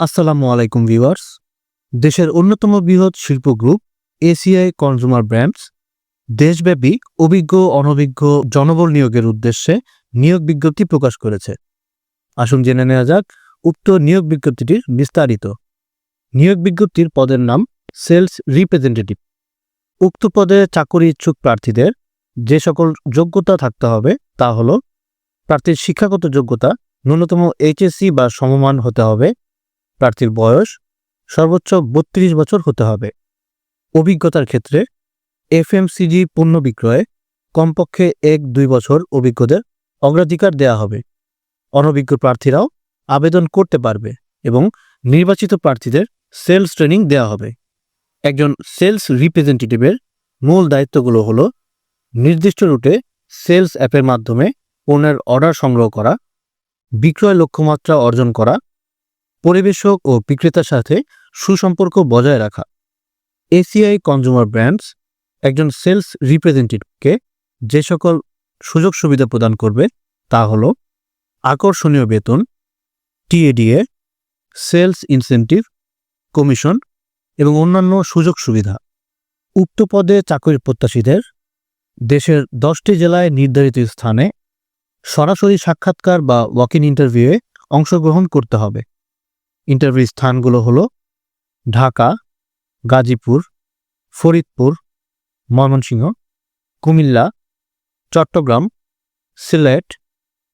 আসসালামু আলাইকুম ভিউয়ার্স। দেশের অন্যতম বৃহৎ শিল্প গ্রুপ এসিআই কনজুমার ব্র্যান্ডস, দেশব্যাপী অভিজ্ঞ অনভিজ্ঞ জনবল নিয়োগের উদ্দেশ্যে নিয়োগ বিজ্ঞপ্তি প্রকাশ করেছে। আসুন জেনে নেওয়া যাক উক্ত নিয়োগ বিজ্ঞপ্তিটির বিস্তারিত। নিয়োগ বিজ্ঞপ্তির পদের নাম সেলস রিপ্রেজেন্টেটিভ। উক্ত পদে চাকরি ইচ্ছুক প্রার্থীদের যে সকল যোগ্যতা থাকতে হবে তা হল প্রার্থীর শিক্ষাগত যোগ্যতা, ন্যূনতম এইচএসসি বা সমমান হতে হবে প্রার্থীর বয়স সর্বোচ্চ বত্রিশ বছর হতে হবে। অভিজ্ঞতার ক্ষেত্রে এফএমসিজি পণ্য বিক্রয়ে কমপক্ষে এক দুই বছর অভিজ্ঞদের অগ্রাধিকার দেয়া হবে। অনভিজ্ঞ প্রার্থীরাও আবেদন করতে পারবে এবং নির্বাচিত প্রার্থীদের সেলস ট্রেনিং দেয়া হবে। একজন সেলস রিপ্রেজেন্টেটিভের মূল দায়িত্বগুলো হলো নির্দিষ্ট রুটে সেলস অ্যাপের মাধ্যমে পণ্যের অর্ডার সংগ্রহ করা, বিক্রয় লক্ষ্যমাত্রা অর্জন করা পরিবেশক ও বিক্রেতার সাথে সুসম্পর্ক বজায় রাখা। এসিআই কনজুমার ব্র্যান্ডস একজন সেলস রিপ্রেজেন্টেটিভকে যে সকল সুযোগ সুবিধা প্রদান করবে তা হল আকর্ষণীয় বেতন, টিএডিএ, সেলস ইনসেন্টিভ, কমিশন এবং অন্যান্য সুযোগ সুবিধা। উক্ত পদে চাকরির প্রত্যাশীদের দেশের দশটি জেলায় নির্ধারিত স্থানে সরাসরি সাক্ষাৎকার বা ওয়াক ইন ইন্টারভিউয়ে অংশগ্রহণ করতে হবে। ইন্টারভিউ স্থানগুলো হলো ঢাকা, গাজীপুর, ফরিদপুর, ময়মনসিংহ, কুমিল্লা, চট্টগ্রাম, সিলেট,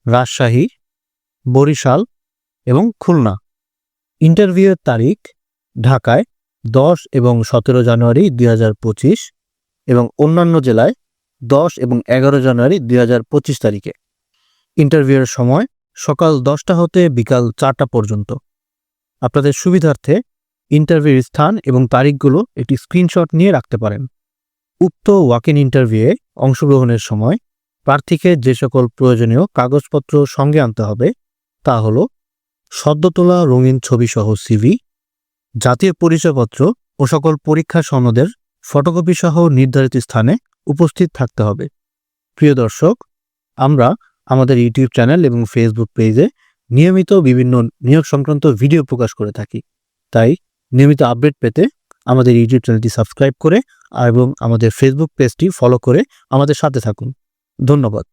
রাজশাহী, বরিশাল এবং খুলনা। ইন্টারভিউয়ের তারিখ ঢাকায় দশ এবং সতেরো জানুয়ারি দুই হাজার পঁচিশ এবং অন্যান্য জেলায় দশ এবং এগারো জানুয়ারি দুই হাজার পঁচিশ তারিখে। ইন্টারভিউয়ের সময় সকাল দশটা হতে বিকাল চারটা পর্যন্ত। আপনাদের সুবিধার্থে ইন্টারভিউর স্থান এবং তারিখগুলো একটি স্ক্রিনশট নিয়ে রাখতে পারেন। উক্ত ওয়াক ইন ইন্টারভিউয়ে অংশগ্রহণের সময় প্রার্থীকে যে সকল প্রয়োজনীয় কাগজপত্র সঙ্গে আনতে হবে তা হল সদ্য তোলা রঙিন ছবিসহ সিভি জাতীয় পরিচয়পত্র ও সকল পরীক্ষা সনদের ফটোকপি সহ নির্ধারিত স্থানে উপস্থিত থাকতে হবে। প্রিয় দর্শক, আমরা আমাদের ইউটিউব চ্যানেল এবং ফেসবুক পেজে নিয়মিত বিভিন্ন নিয়োগ সংক্রান্ত ভিডিও প্রকাশ করে থাকি। তাই নিয়মিত আপডেট পেতে আমাদের ইউটিউব চ্যানেলটি সাবস্ক্রাইব করে এবং আমাদের ফেসবুক পেজটি ফলো করে আমাদের সাথে থাকুন। ধন্যবাদ।